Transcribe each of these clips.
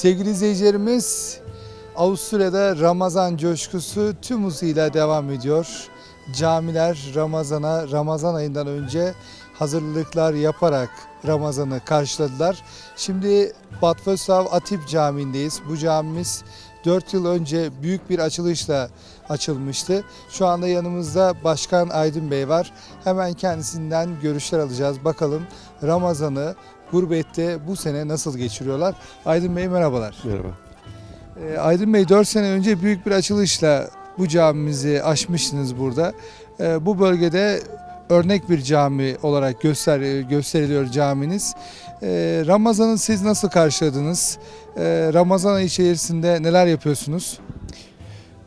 Sevgili izleyicilerimiz, Avusturya'da Ramazan coşkusu tüm hızıyla devam ediyor. Camiler Ramazan'a, Ramazan ayından önce hazırlıklar yaparak Ramazan'ı karşıladılar. Şimdi Bad Vöslav Atip Camii'ndeyiz. Bu camimiz 4 yıl önce büyük bir açılışla açılmıştı. Şu anda yanımızda Başkan Aydın Bey var. Hemen kendisinden görüşler alacağız. Bakalım Ramazan'ı gurbette bu sene nasıl geçiriyorlar? Aydın Bey merhabalar. Merhaba. Ee, Aydın Bey 4 sene önce büyük bir açılışla bu camimizi açmıştınız burada. Ee, bu bölgede örnek bir cami olarak göster gösteriliyor caminiz. Ee, Ramazan'ı siz nasıl karşıladınız? Ee, Ramazan ayı içerisinde neler yapıyorsunuz?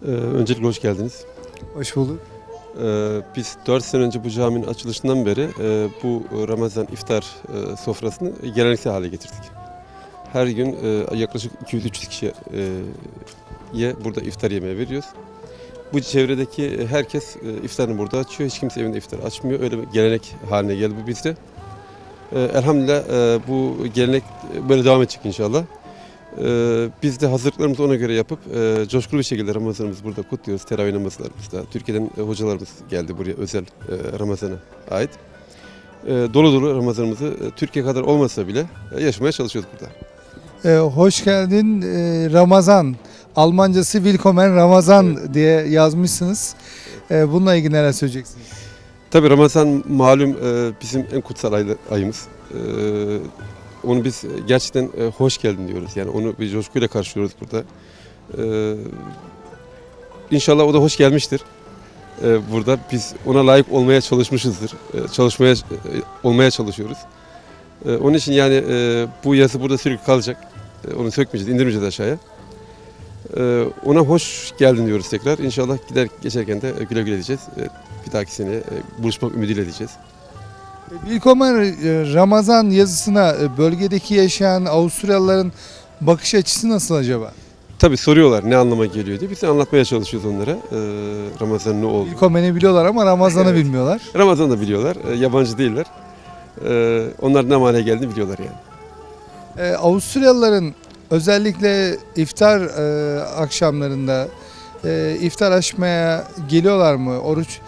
Ee, öncelikle hoş geldiniz. Hoş bulduk. Ee, biz 4 sene önce bu caminin açılışından beri e, bu Ramazan iftar e, sofrasını geleneksel hale getirdik. Her gün e, yaklaşık 200-300 kişiye e, burada iftar yemeği veriyoruz. Bu çevredeki herkes e, iftarını burada açıyor. Hiç kimse evinde iftar açmıyor. Öyle bir gelenek haline geldi bu bizde. Elhamdülillah bu gelenek böyle devam edecek inşallah. Ee, biz de hazırlıklarımızı ona göre yapıp e, coşkulu bir şekilde Ramazanımızı burada kutluyoruz. Teravih namazlarımızda. Türkiye'den e, hocalarımız geldi buraya özel e, Ramazan'a ait. E, dolu dolu Ramazanımızı e, Türkiye kadar olmasa bile e, yaşamaya çalışıyoruz burada. Ee, hoş geldin ee, Ramazan. Almancası Willkommen Ramazan diye yazmışsınız. Ee, bununla ilgili neler söyleyeceksiniz? Tabii Ramazan malum e, bizim en kutsal aylı- ayımız. E, onu biz gerçekten e, hoş geldin diyoruz. Yani onu bir coşkuyla karşılıyoruz burada. E, inşallah o da hoş gelmiştir. E, burada biz ona layık olmaya çalışmışızdır. E, çalışmaya e, olmaya çalışıyoruz. E, onun için yani e, bu yazı burada sürekli kalacak. E, onu sökmeyeceğiz, indirmeyeceğiz aşağıya. E, ona hoş geldin diyoruz tekrar. İnşallah gider geçerken de e, güle güle diyeceğiz. E, bir dahaki sene e, buluşmak ümidiyle diyeceğiz. Willkommen e, Ramazan yazısına e, bölgedeki yaşayan Avusturyalıların bakış açısı nasıl acaba? Tabii soruyorlar ne anlama geliyor diye. Biz de anlatmaya çalışıyoruz onlara. Ee, Ramazan ne oldu? Willkommen'i biliyorlar ama Ramazan'ı Evet. bilmiyorlar. Ramazan da biliyorlar. Ee, yabancı değiller. Ee, onlar ne manaya geldiğini biliyorlar yani. Ee, Avusturyalıların özellikle iftar e, akşamlarında e, iftar açmaya geliyorlar mı? Oruç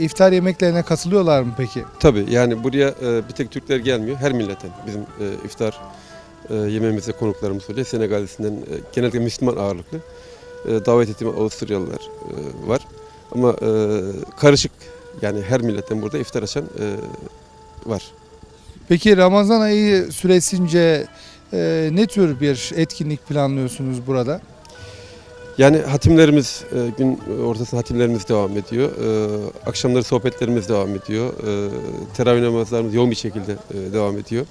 iftar yemeklerine katılıyorlar mı peki? Tabii yani buraya e, bir tek Türkler gelmiyor. Her milletten bizim e, iftar e, yemeğimize konuklarımız oluyor. Senegal'sinden e, genellikle Müslüman ağırlıklı. E, davet ettiğim Avusturyalılar e, var. Ama e, karışık yani her milletten burada iftar açan e, var. Peki Ramazan ayı süresince e, ne tür bir etkinlik planlıyorsunuz burada? Yani hatimlerimiz, e, gün ortasında hatimlerimiz devam ediyor. E, Akşamları sohbetlerimiz devam ediyor. E, Teravih namazlarımız yoğun bir şekilde devam ediyor.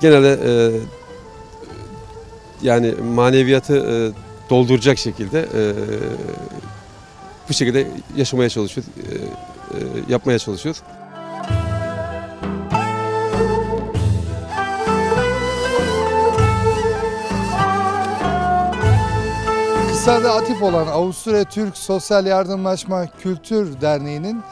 Genelde yani maneviyatı dolduracak şekilde bu şekilde yaşamaya çalışıyoruz, yapmaya çalışıyoruz. Kısada atif olan Avusturya Türk Sosyal Yardımlaşma Kültür Derneği'nin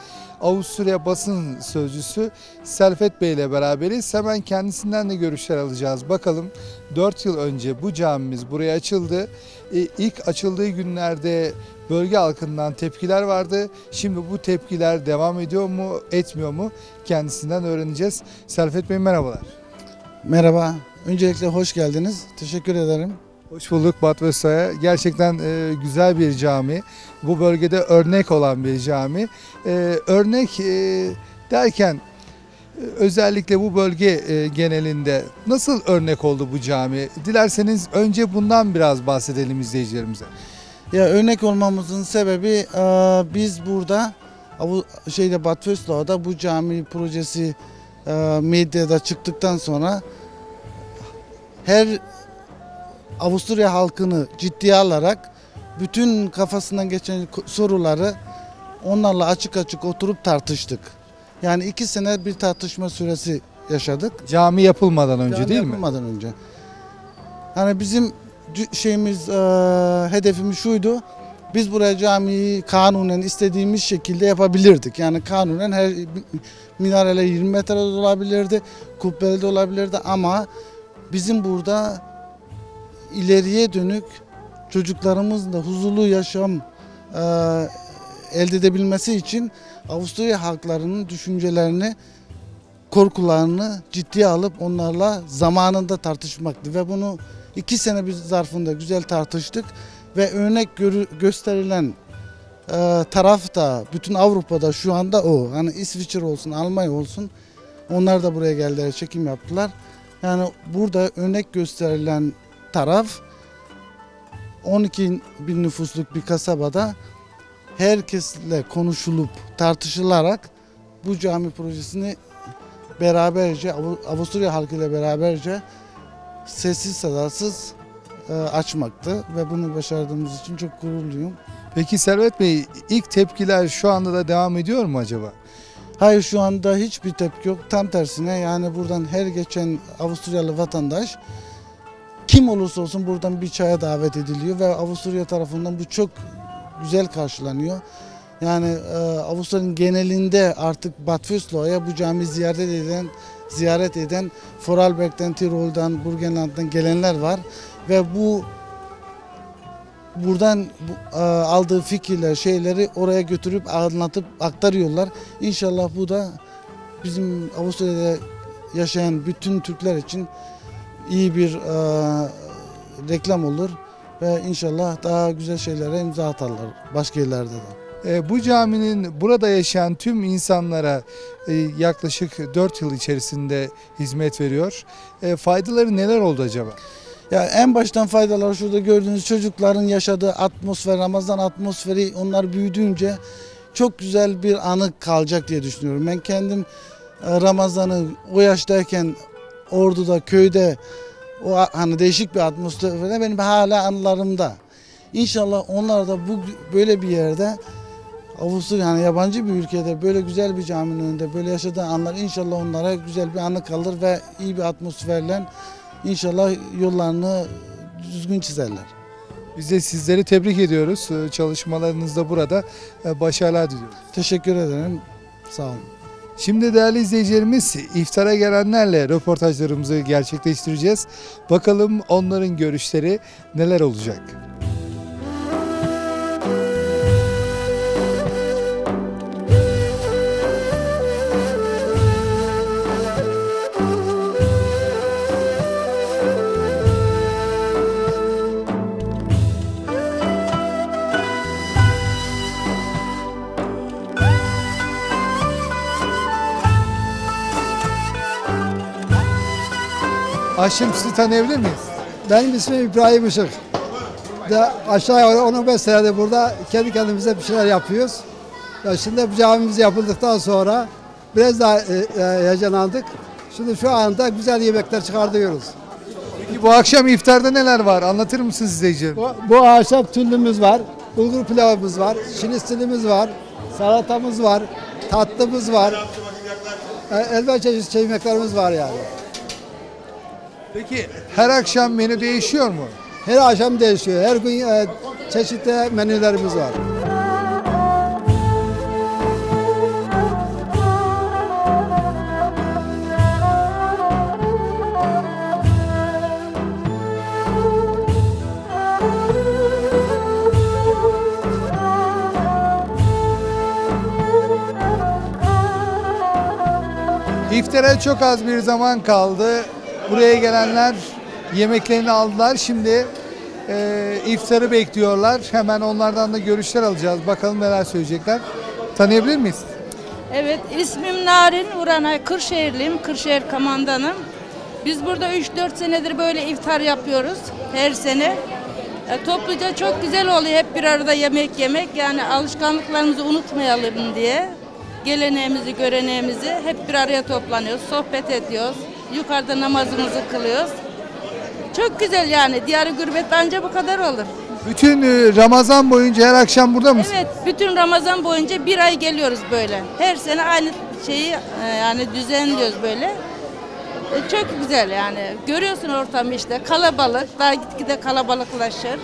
Avusturya basın sözcüsü Selfet Bey ile beraberiz. Hemen kendisinden de görüşler alacağız. Bakalım 4 yıl önce bu camimiz buraya açıldı. E, İlk açıldığı günlerde bölge halkından tepkiler vardı. Şimdi bu tepkiler devam ediyor mu, etmiyor mu? Kendisinden öğreneceğiz. Selfet Bey merhabalar. Merhaba. Öncelikle hoş geldiniz. Teşekkür ederim. Hoş bulduk Batı Özsoy'a. Gerçekten e, güzel bir cami. Bu bölgede örnek olan bir cami. E, örnek e, derken e, özellikle bu bölge e, genelinde nasıl örnek oldu bu cami? Dilerseniz önce bundan biraz bahsedelim izleyicilerimize. Ya örnek olmamızın sebebi e, biz burada Avu- şeyde Bad Vöslau'da bu cami projesi medyada çıktıktan sonra her Avusturya halkını ciddiye alarak bütün kafasından geçen soruları onlarla açık açık oturup tartıştık. Yani iki sene bir tartışma süresi yaşadık. Cami yapılmadan önce Cami değil mi? yapılmadan önce. Hani bizim şeyimiz, e, hedefimiz şuydu. Biz buraya camiyi kanunen istediğimiz şekilde yapabilirdik. Yani kanunen her minareler 20 metrede olabilirdi, kubbeli de olabilirdi ama bizim burada ileriye dönük çocuklarımızın da huzurlu yaşam e, elde edebilmesi için Avusturya halklarının düşüncelerini korkularını ciddiye alıp onlarla zamanında tartışmaktı ve bunu iki sene bir zarfında güzel tartıştık ve örnek görü- gösterilen e, taraf da bütün Avrupa'da şu anda o. Hani İsviçre olsun, Almanya olsun onlar da buraya geldiler, çekim yaptılar. Yani burada örnek gösterilen taraf 12 bin nüfusluk bir kasabada herkesle konuşulup tartışılarak bu cami projesini beraberce Avu- Avusturya halkıyla beraberce sessiz sedasız e, açmaktı ve bunu başardığımız için çok gururluyum. Peki Servet Bey ilk tepkiler şu anda da devam ediyor mu acaba? Hayır şu anda hiçbir tepki yok. Tam tersine yani buradan her geçen Avusturyalı vatandaş kim olursa olsun buradan bir çaya davet ediliyor ve Avusturya tarafından bu çok güzel karşılanıyor. Yani e, Avusturya'nın genelinde artık Bad Vöslau'ya bu cami ziyaret eden ziyaret eden Vorarlberg'den, Tirol'dan, Burgenland'dan gelenler var ve bu buradan bu, e, aldığı fikirler, şeyleri oraya götürüp anlatıp aktarıyorlar. İnşallah bu da bizim Avusturya'da yaşayan bütün Türkler için iyi bir e, reklam olur ve inşallah daha güzel şeylere imza atarlar başka yerlerde de. E, bu caminin burada yaşayan tüm insanlara e, yaklaşık 4 yıl içerisinde hizmet veriyor. E, faydaları neler oldu acaba? Ya en baştan faydalar şurada gördüğünüz çocukların yaşadığı atmosfer, Ramazan atmosferi onlar büyüdüğünce çok güzel bir anı kalacak diye düşünüyorum. Ben kendim e, Ramazan'ı o yaştayken Ordu'da, köyde o hani değişik bir atmosferde benim hala anılarımda. İnşallah onlar da bu böyle bir yerde Avusturya yani yabancı bir ülkede böyle güzel bir caminin önünde böyle yaşadığı anlar inşallah onlara güzel bir anı kalır ve iyi bir atmosferle İnşallah yollarını düzgün çizerler. Biz de sizleri tebrik ediyoruz. Çalışmalarınızda burada başarılar diliyoruz. Teşekkür ederim. Sağ olun. Şimdi değerli izleyicilerimiz iftara gelenlerle röportajlarımızı gerçekleştireceğiz. Bakalım onların görüşleri neler olacak? Haşim sizi tanıyabilir miyiz? Benim ismim İbrahim Işık. De aşağı yukarı 15 senedir burada kendi kendimize bir şeyler yapıyoruz. Ya şimdi bu camimiz yapıldıktan sonra biraz daha e, e, heyecanlandık. Şimdi şu anda güzel yemekler çıkartıyoruz. Peki bu akşam iftarda neler var? Anlatır mısınız izleyicilerimize? Bu, bu ahşap tüllümüz var. bulgur pilavımız var, şinistilimiz var, salatamız var, tatlımız var. E, elbette çeşit yemeklerimiz var yani. Peki her akşam menü değişiyor mu? Her akşam değişiyor. Her gün e, çeşitli menülerimiz var. İftara çok az bir zaman kaldı. Buraya gelenler yemeklerini aldılar. Şimdi e, iftarı bekliyorlar. Hemen onlardan da görüşler alacağız. Bakalım neler söyleyecekler. Tanıyabilir miyiz? Evet, ismim Narin Uranay, Kırşehirliyim, Kırşehir Kamandanım. Biz burada 3-4 senedir böyle iftar yapıyoruz her sene. E, topluca çok güzel oluyor hep bir arada yemek yemek. Yani alışkanlıklarımızı unutmayalım diye. Geleneğimizi, göreneğimizi hep bir araya toplanıyoruz, sohbet ediyoruz. Yukarıda namazımızı kılıyoruz. Çok güzel yani. Diyarı gürbet bence bu kadar olur. Bütün e, Ramazan boyunca her akşam burada mısın? Evet, bütün Ramazan boyunca bir ay geliyoruz böyle. Her sene aynı şeyi e, yani düzenliyoruz böyle. E, Çok güzel yani. Görüyorsun ortamı işte kalabalık, daha gitgide kalabalıklaşır.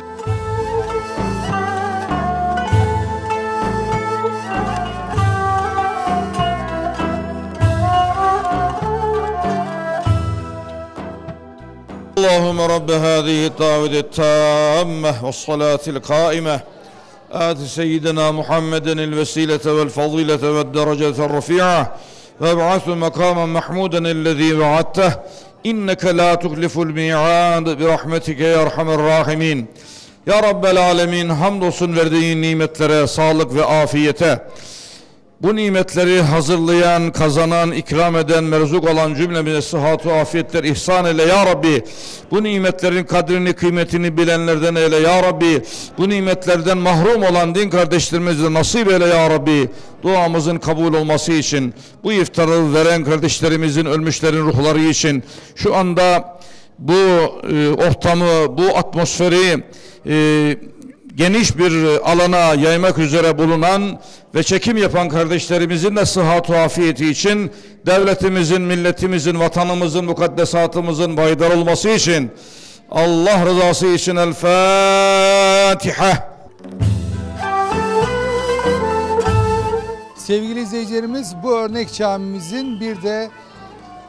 اللهم رب هذه الدعوة التامة والصلاة القائمة. آت سيدنا محمدا الوسيلة والفضيلة والدرجة الرفيعة. وابعث مقاما محمودا الذي وعدته. إنك لا تخلف الميعاد. برحمتك يا أرحم الراحمين. Ya Rabbel Alemin hamdolsun verdiğin nimetlere, sağlık ve afiyete. Bu nimetleri hazırlayan, kazanan, ikram eden, merzuk olan cümlemize sıhhat ve afiyetler ihsan eyle ya Rabbi. Bu nimetlerin kadrini, kıymetini bilenlerden eyle ya Rabbi. Bu nimetlerden mahrum olan din kardeşlerimize nasip eyle ya Rabbi. Duamızın kabul olması için, bu iftarı veren kardeşlerimizin, ölmüşlerin ruhları için şu anda bu e, ortamı, bu atmosferi e, geniş bir alana yaymak üzere bulunan ve çekim yapan kardeşlerimizin de sıhhat afiyeti için devletimizin, milletimizin, vatanımızın, mukaddesatımızın baydar olması için Allah rızası için El Fatiha. Sevgili izleyicilerimiz bu örnek camimizin bir de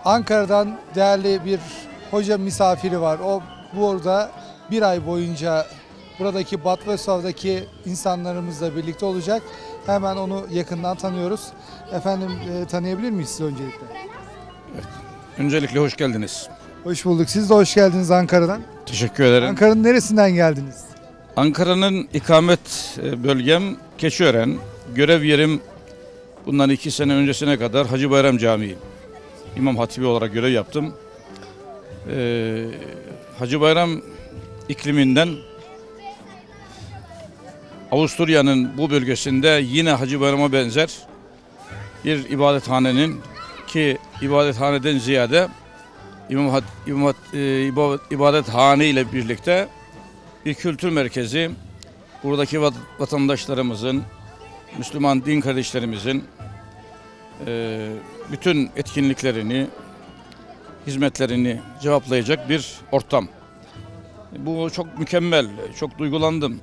Ankara'dan değerli bir hoca misafiri var. O burada bir ay boyunca buradaki Batlısav'daki insanlarımızla birlikte olacak. Hemen onu yakından tanıyoruz. Efendim e, tanıyabilir miyiz sizi öncelikle? Öncelikle hoş geldiniz. Hoş bulduk. Siz de hoş geldiniz Ankara'dan. Teşekkür ederim. Ankara'nın neresinden geldiniz? Ankara'nın ikamet e, bölgem Keçiören. Görev yerim bundan iki sene öncesine kadar Hacı Bayram Camii. İmam Hatibi olarak görev yaptım. Ee, Hacı Bayram ikliminden Avusturya'nın bu bölgesinde yine Hacı Bayram'a benzer bir ibadethanenin ki ibadethaneden ziyade İmam, e, iba- ibadethane ile birlikte bir kültür merkezi buradaki vat- vatandaşlarımızın, Müslüman din kardeşlerimizin e, bütün etkinliklerini, hizmetlerini cevaplayacak bir ortam. Bu çok mükemmel, çok duygulandım.